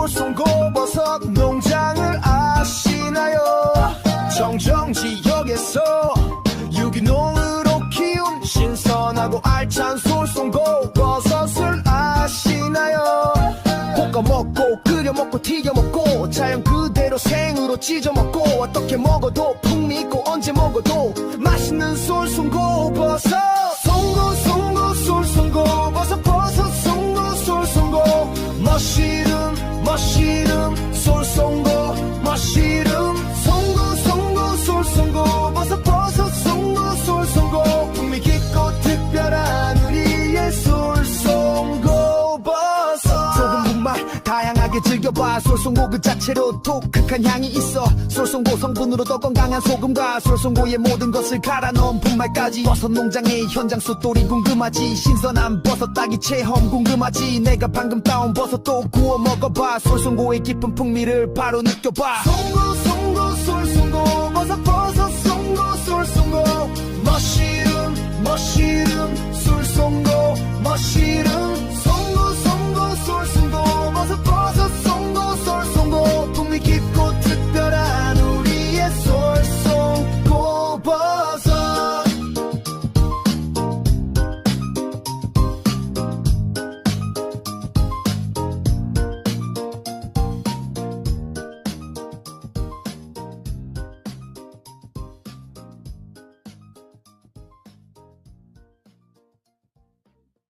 솔송고버섯 농장을 아시나요? 정정 지역에서 유기농으로 키운 신선하고 알찬 솔송고버섯을 아시나요? 볶아 먹고 끓여 먹고 튀겨 먹고 자연 그대로 생으로 찢어 먹고 어떻게 먹어도 풍미 있고 언제 먹어도 맛있는 솔송고버섯. 송고 송고 솔송고버섯 버섯 송고 솔송고 머시 다양하게 즐겨봐. 솔송고 그 자체로 독특한 향이 있어. 솔송고 성분으로 더 건강한 소금과 솔송고의 모든 것을 갈아 넣은 분말까지. 버섯 농장의 현장 숫돌이 궁금하지. 신선한 버섯 따기 체험 궁금하지. 내가 방금 따온 버섯도 구워 먹어봐. 솔송고의 깊은 풍미를 바로 느껴봐. 송고